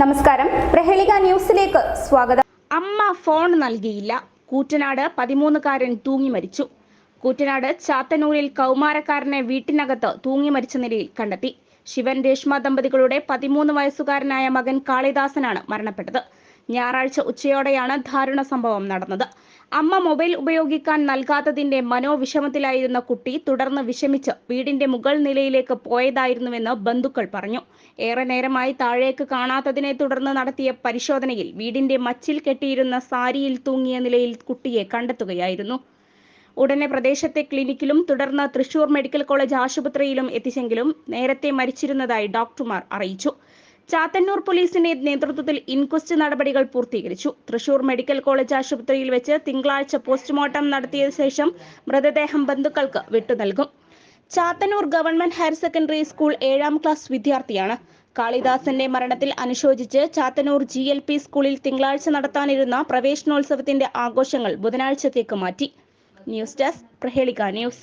നമസ്കാരം. പ്രഹേളിക ന്യൂസിലേക്ക് സ്വാഗതം. അമ്മ ഫോൺ നൽകിയില്ല. കൂറ്റനാട് പതിമൂന്നുകാരൻ തൂങ്ങി മരിച്ചു. കൂറ്റനാട് ചാത്തന്നൂരിൽ കൗമാരക്കാരനെ വീട്ടിനകത്ത് തൂങ്ങി മരിച്ച നിലയിൽ കണ്ടെത്തി. ശിവൻ രേഷ്മ ദമ്പതികളുടെ പതിമൂന്ന് വയസ്സുകാരനായ മകൻ കാളിദാസനാണ് മരണപ്പെട്ടത്. ഞായറാഴ്ച ഉച്ചയോടെയാണ് ദാരുണ സംഭവം നടന്നത്. അമ്മ മൊബൈൽ ഉപയോഗിക്കാൻ നൽകാത്തതിന്റെ മനോവിഷമത്തിലായിരുന്ന കുട്ടി തുടർന്ന് വിഷമിച്ച് വീടിന്റെ മുകൾ നിലയിലേക്ക് പോയതായിരുന്നുവെന്ന് ബന്ധുക്കൾ പറഞ്ഞു. ഏറെ നേരമായി താഴേക്ക് കാണാത്തതിനെ തുടർന്ന് നടത്തിയ പരിശോധനയിൽ വീടിന്റെ മച്ചിൽ കെട്ടിയിരുന്ന സാരിയിൽ തൂങ്ങിയ നിലയിൽ കുട്ടിയെ കണ്ടെത്തുകയായിരുന്നു. ഉടനെ പ്രദേശത്തെ ക്ലിനിക്കിലും തുടർന്ന് തൃശൂർ മെഡിക്കൽ കോളേജ് ആശുപത്രിയിലും എത്തിച്ചെങ്കിലും നേരത്തെ മരിച്ചിരുന്നതായി ഡോക്ടർമാർ അറിയിച്ചു. ചാത്തന്നൂർ പോലീസിന്റെ നേതൃത്വത്തിൽ ഇൻക്വസ്റ്റ് നടപടികൾ പൂർത്തീകരിച്ചു. തൃശൂർ മെഡിക്കൽ കോളേജ് ആശുപത്രിയിൽ വെച്ച് തിങ്കളാഴ്ച പോസ്റ്റ്മോർട്ടം നടത്തിയ ശേഷം മൃതദേഹം ബന്ധുക്കൾക്ക് വിട്ടുനൽകും Chathannoor government higher secondary school ഏഴാം ക്ലാസ് വിദ്യാർത്ഥിയാണ്. കാളിദാസന്റെ മരണത്തിൽ അനുശോചിച്ച് ചാത്തന്നൂർ ജി എൽ പി സ്കൂളിൽ തിങ്കളാഴ്ച നടത്താനിരുന്ന പ്രവേശനോത്സവത്തിന്റെ ആഘോഷങ്ങൾ ബുധനാഴ്ചത്തേക്ക് മാറ്റി. News desk Prahelika news.